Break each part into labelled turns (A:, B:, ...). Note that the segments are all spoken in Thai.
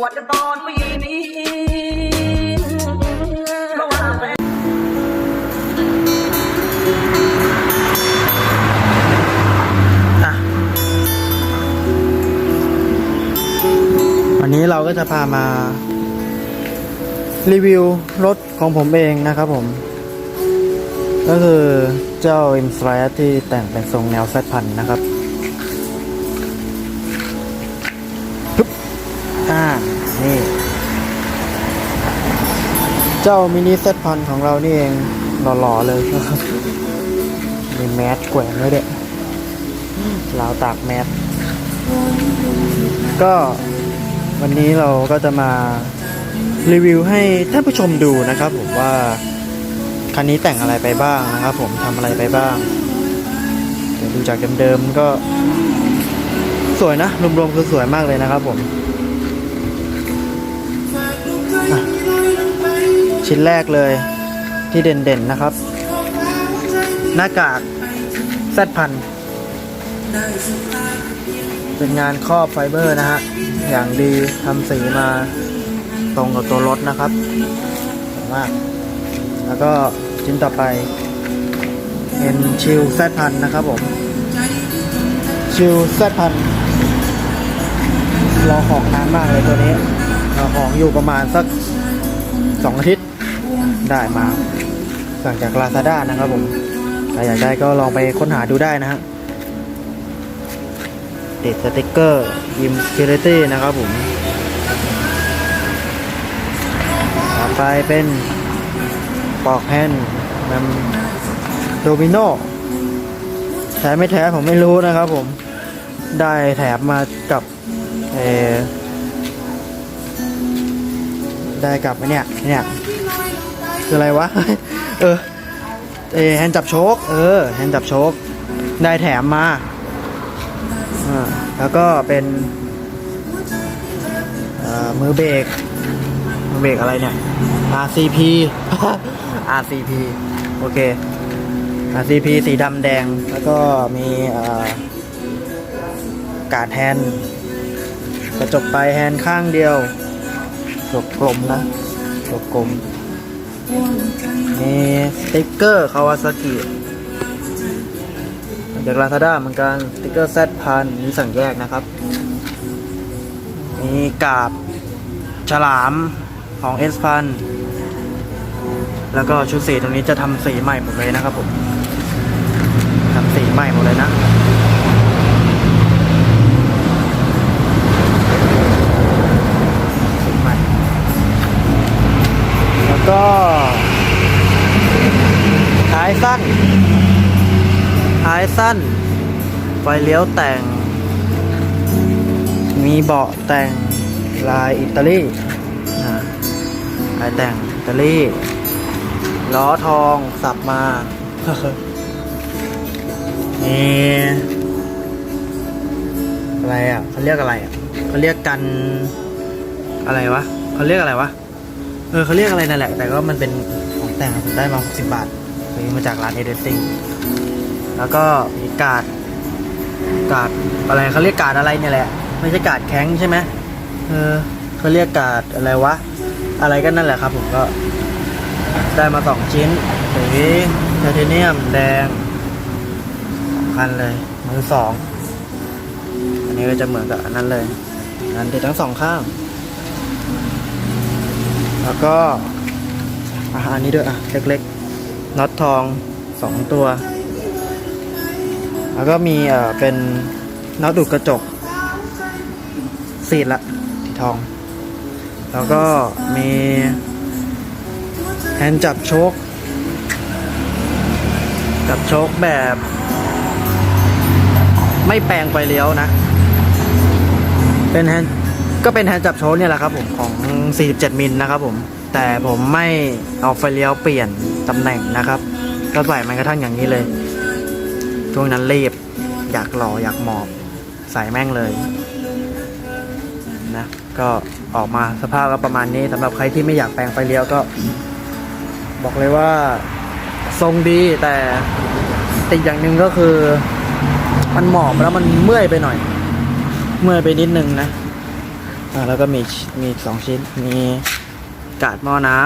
A: วดตอนปีนี้เพราะว่าแฟน
B: อะวันนี้เราก็จะพามา รีวิวรถของผมเองนะครับผม ก็คือเจ้า m s t r a ที่แต่งเป็นทรงแนวแซดพันนะครับ เจ้ามินิแซดพันของเรานี่เองหล่อๆเลยครับ มีแมสแขวนไว้ด้วยราวตากแมสก็วันนี้เราก็จะมารีวิวให้ท่านผู้ชมดูนะครับผมว่าคันนี้แต่งอะไรไปบ้างนะครับผมทำอะไรไปบ้างเดี๋ยวดูจากเดิมๆก็สวยนะรวมๆคือสวยมากเลยนะครับผม ชิ้นแรกเลยที่เด่นๆนะครับ หน้ากากแซดพันเป็นงานครอบไฟเบอร์นะฮะ อย่างดีทำสีมาตรงกับตัวรถนะครับสวยมาก แล้วก็ชิ้นต่อไปเป็นชิลแซดพันนะครับผมชิลแซดพันรอของนานมากเลยตัวนี้รอของอยู่ประมาณสักสองอาทิตย์ ได้มาสั่งจาก Lazada นะครับผมใครอยากได้ก็ลองไปค้นหาดูได้นะฮะติดสติกเกอร์ยิมคิริตี้นะครับผมต่อไปเป็นปอกแฮนด์นำโดมิโนแท้ไม่แท้ผมไม่รู้นะครับผมได้แถบมากับเอได้กลับไอ้เนี่ยเนี่ย คืออะไรวะ เออเอแฮนด์จับโชคเออแฮนด์จับโชคได้แถมมาอ่าแล้วก็เป็นมือเบรกมือเบรกอะไรเนี่ย RCP RCP โอเค RCP สีดำแดงแล้วก็มีกาดแฮนกระจกปลายแฮนข้างเดียวกระจกกลมนะกระจกกลม มีสติ๊กเกอร์คาวาซากิจากลาซาด้าเหมือนกันสติ๊กเกอร์แซดพันนี้สั่งแยกนะครับ มีกาบฉลามของเอสพันแล้วก็ชุดสีตรงนี้จะทำสีใหม่หมดเลยนะครับผมทำสีใหม่หมดเลยนะสีใหม่แล้วก็ท้ายสั้น ท้ายสั้น ไฟเลี้ยวแต่ง มีเบาะแต่งลายอิตาลีนะลายแต่งอิตาลีล้อทองสับมานี่อะไรอะเขาเรียกอะไรอะเขาเรียกกันอะไรวะเขาเรียกอะไรวะเออเขาเรียกอะไรนั่นแหละ แต่ก็มันเป็นของแต่งผมได้มา 60 บาทซื้อมาจากร้านเอเดซิงแล้วก็มีกาด กาดอะไรเขาเรียกกาดอะไรเนี่ยแหละ ไม่ใช่กาดแข็งใช่ไหมเออเขาเรียกกาดอะไรวะ อะไรก็นั่นแหละครับ ผมก็ ได้มาสองชิ้นสีไทเทเนียมแดงสองคันเลยมือสองอันนี้ก็จะเหมือนกับอันนั้นเลยอันนั้นติดทั้งสองข้าง แล้วก็อาอันนี้ด้วยอะเล็กๆน็อตทองสองตัว แล้วก็มีเอ่อเป็นน็อตดูดกระจกสีดละสีทอง แล้วก็มีแฮนด์จับโชคจับโชคแบบ ไม่แปลงไฟเลี้ยวนะ เป็นแฮนด์ก็เป็นแฮนด์จับโชคเนี่ยแหละครับผมของ 47 มิลนะครับผม แต่ผมไม่เอาไฟเลี้ยวเปลี่ยนตำแหน่งนะครับ ก็ใส่มันกระทั่งอย่างนี้เลย ช่วงนั้นเรีบอยากหล่ออยากหมอบใส่แม่งเลยนะก็ออกมาสภาพก็ประมาณนี้สำหรับใครที่ไม่อยากแปลงไฟเลี้ยวก็ บอกเลยว่าทรงดีแต่ติดอย่างหนึ่งก็คือ มันหมอบแล้วมันเมื่อยไปหน่อย เมื่อยไปนิดนึงนะอ่าแล้วก็มีมีสองชิ้นมีกาดหม้อน้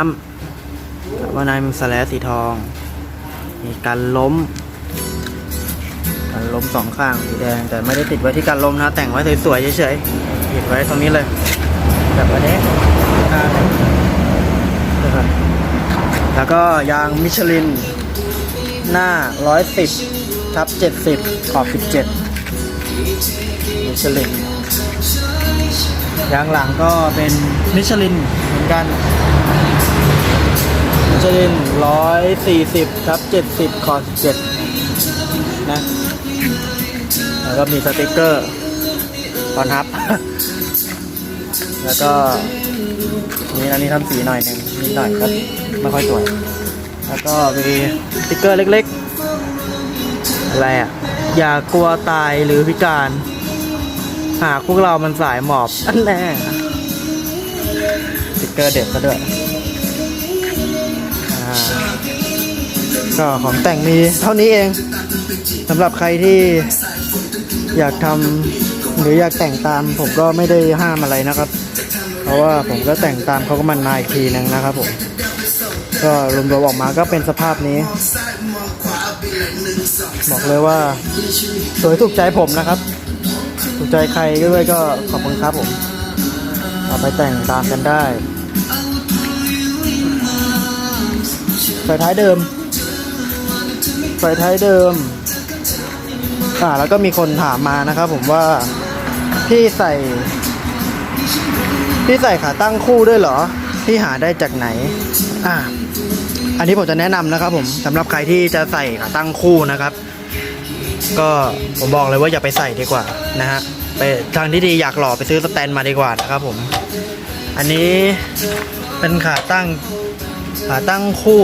B: ำกาดหม้อน้ำสแลสสีทอง มีการล้ม ล้มสองข้างสีแดง แต่ไม่ได้ติดไว้ที่การล้มนะ แต่งไว้สวยๆเฉยๆติดไว้ตรงนี้เลยแบบอันนี้นะครับแล้วก็ยางมิชลิน หน้า 110ทับ70 ขอบ 17 มิชลิน ยางหลังก็เป็นมิชลินเหมือนกันมิชลิน 140ทับ70 ขอบ 17 นะ แล้วก็มีสติกเกอร์คอนทับ แล้วก็นี่อันนี้ทำสีหน่อยหนึ่งนิดหน่อยก็ไม่ค่อยสวย แล้วก็มีสติกเกอร์เล็กๆ อะไรอะ อย่ากลัวตายหรือพิการ หากพวกเรามันสายหมอบอันแน่สติกเกอร์เด็ดซะด้วยอ่าก็ของแต่งมีเท่านี้เองสำหรับใครที่ อยากทำหรืออยากแต่งตามผมก็ไม่ได้ห้ามอะไรนะครับ เพราะว่าผมก็แต่งตามเขาก็มันมาอีกทีนึงนะครับผมก็รวมๆออกมาก็เป็นสภาพนี้ บอกเลยว่า สวยถูกใจผมนะครับ ถูกใจใครด้วยก็ขอบคุณครับผม เอาไปแต่งตามกันได้ไฟท้ายเดิมไฟท้ายเดิม อ่าแล้วก็มีคนถามมานะครับผมว่าพี่ใส่พี่ใส่ขาตั้งคู่ด้วยเหรอพี่หาได้จากไหน อ่า อันนี้ผมจะแนะนำนะครับ ผมสำหรับใครที่จะใส่ขาตั้งคู่นะครับ ก็ผมบอกเลยว่าอย่าไปใส่ดีกว่านะฮะไปทางที่ดีอยากหล่อไปซื้อสแตนมาดีกว่านะครับผม อันนี้เป็นขาตั้งขาตั้งคู่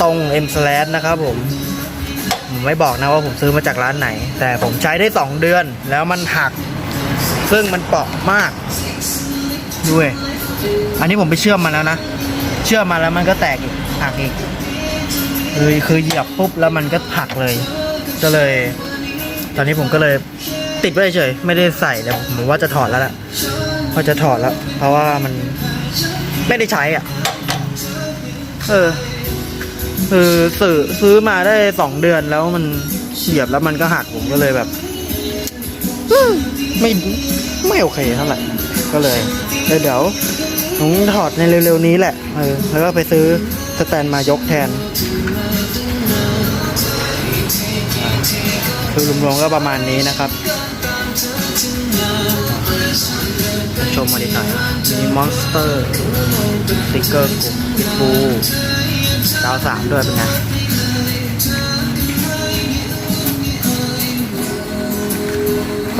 B: ตรง M slash นะครับผม ผมไม่บอกนะว่าผมซื้อมาจากร้านไหน แต่ผมใช้ได้ 2 เดือน แล้วมันหัก ซึ่งมันเปราะมากด้วย อันนี้ผมไปเชื่อมมาแล้วนะ เชื่อมมาแล้วมันก็แตกอีกหักอีกคือคือเหยียบปุ๊บแล้วมันก็หักเลย ก็เลย ตอนนี้ผมก็เลยติดไว้เฉยไม่ได้ใส่แต่ผมว่าจะถอดแล้วล่ะพอจะถอดแล้ว เพราะว่ามันไม่ได้ใช้อะ เออ คือซื้อซื้อมาได้สองเดือนแล้วมันเหยียบแล้วมันก็หักผมก็เลยแบบไม่ไม่โอเคเท่าไหร่ก็เลยเดี๋ยวผมถอดในเร็วๆนี้แหละเออแล้วก็ไปซื้อสแตนมายกแทนคือรวมๆก็ประมาณนี้นะครับ ชมมาดีหน่อยมีมอนสเตอร์สติกเกอร์กลุ่มพิทบู ดาวสามด้วยเป็นไง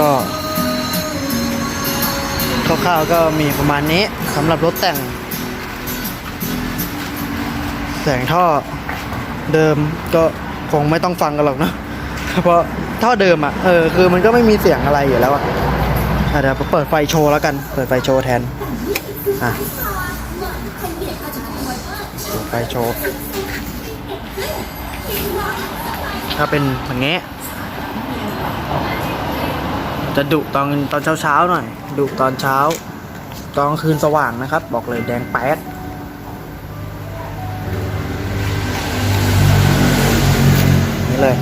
B: ก็คร่าวๆก็มีประมาณนี้สำหรับรถแต่ง แสงท่อเดิมก็คงไม่ต้องฟังกันหรอกเนอะเพราะท่อเดิมอะเออคือมันก็ไม่มีเสียงอะไรอยู่แล้วอะอะเดี๋ยวเปิดไฟโชว์แล้วกัน เปิดไฟโชว์แทนอะ เปิดไฟโชว์ ถ้าเป็นอย่างเงี้จะดุตอนตอนเช้าเช้าๆหน่อยดุตอนเช้า ตอนคืนสว่างนะครับ บอกเลยแดงแป๊ดนี่เลย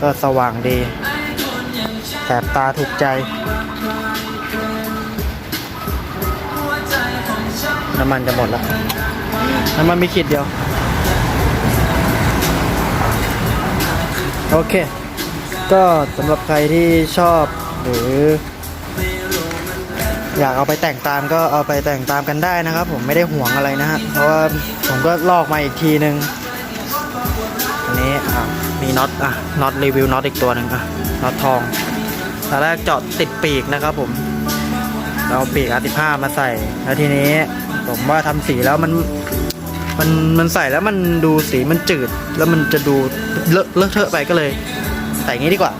B: ก็สว่างดีแสบตาถูกใจน้ำมันจะหมดแล้ว น้ำมันมีขีดเดียว โอเค ก็สำหรับใครที่ชอบหรือ อยากเอาไปแต่งตามก็เอาไปแต่งตามกันได้นะครับ ผมไม่ได้ห่วงอะไรนะฮะ เพราะว่าผมก็ลอกมาอีกทีนึงอันนี้อะมีน็อตอะน็อตรีวิวน็อตอีกตัวหนึ่งอะน็อตทองตอนแรกเจาะติดปีกนะครับผมเราเอาปีก R15 มาใส่ แล้วทีนี้ผมว่าทำสีแล้วมัน มันมันใส่แล้วมันดูสีมันจืด แล้วมันจะดูเลอะเลอะเทอะไปก็เลย ใส่งี้ดีกว่า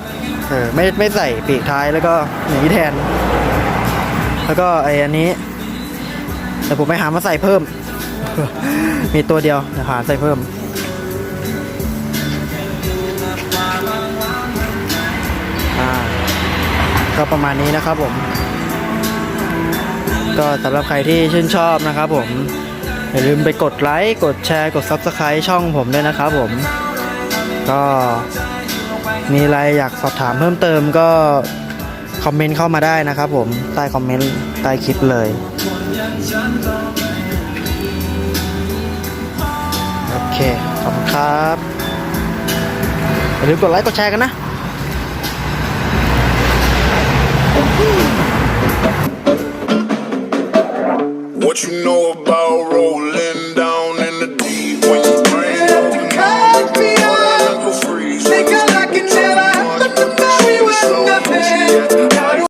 B: เออไม่ไม่ใส่ปีกท้ายแล้วก็อย่างนี้แทน แล้วก็ไออันนี้เดี๋ยวผมไปหามาใส่เพิ่ม มีตัวเดียวเดี๋ยวหาใส่เพิ่มอ่าก็ประมาณนี้นะครับผม ก็สำหรับใครที่ชื่นชอบนะครับผม อย่าลืมไปกดไลค์ กดแชร์ กด Subscribe ช่องผมด้วยนะครับผม ก็มีอะไรอยากสอบถามเพิ่มเติมก็ คอมเมนต์เข้ามาได้นะครับผม ใต้คอมเมนต์ ใต้คลิปเลยโอเค ขอบคุณครับอย่าลืมกดไลค์ กดแชร์กันนะ
C: What you know about